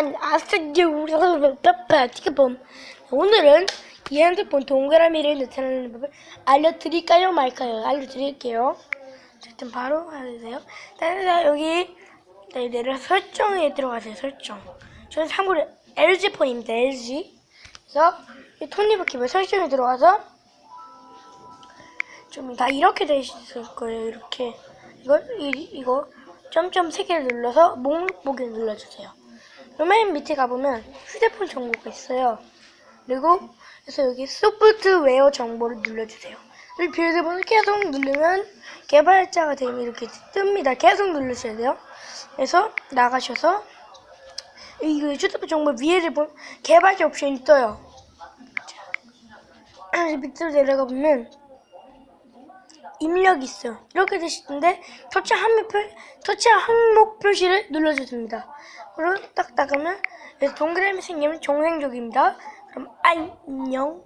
아, 아니, 아스디오, 지금 오늘은 이 핸드폰 동그라미를 나타내는 법을 알려드릴까요, 말까요? 알려드릴게요. 자, 일단 바로 하세요. 자, 여기 네, 내려 설정에 들어가세요, 설정. 저는 참고로 LG 폰입니다, LG. 그래서 이 톱니바퀴 설정에 들어가서 좀 다 이렇게 돼 있을 거예요, 이렇게. 이걸, 이, 이거 점점 세 개를 눌러서 목록보기 눌러주세요. 그러면 밑에 가보면 휴대폰 정보가 있어요. 그리고 그래서 여기 소프트웨어 정보를 눌러주세요. 비밀번호 계속 누르면 개발자가 되면 이렇게 뜹니다. 계속 누르셔야 돼요. 그래서 나가셔서 이거 휴대폰 정보 위에를 보면 개발자 옵션이 떠요. 자, 밑으로 내려가 보면 입력이 있어요. 이렇게 되시는데 터치 항목 표 터치 항목 표시를 눌러주십니다. 그리고 딱 나가면 여기 동그라미 생기면 정상적입니다. 그럼 안녕.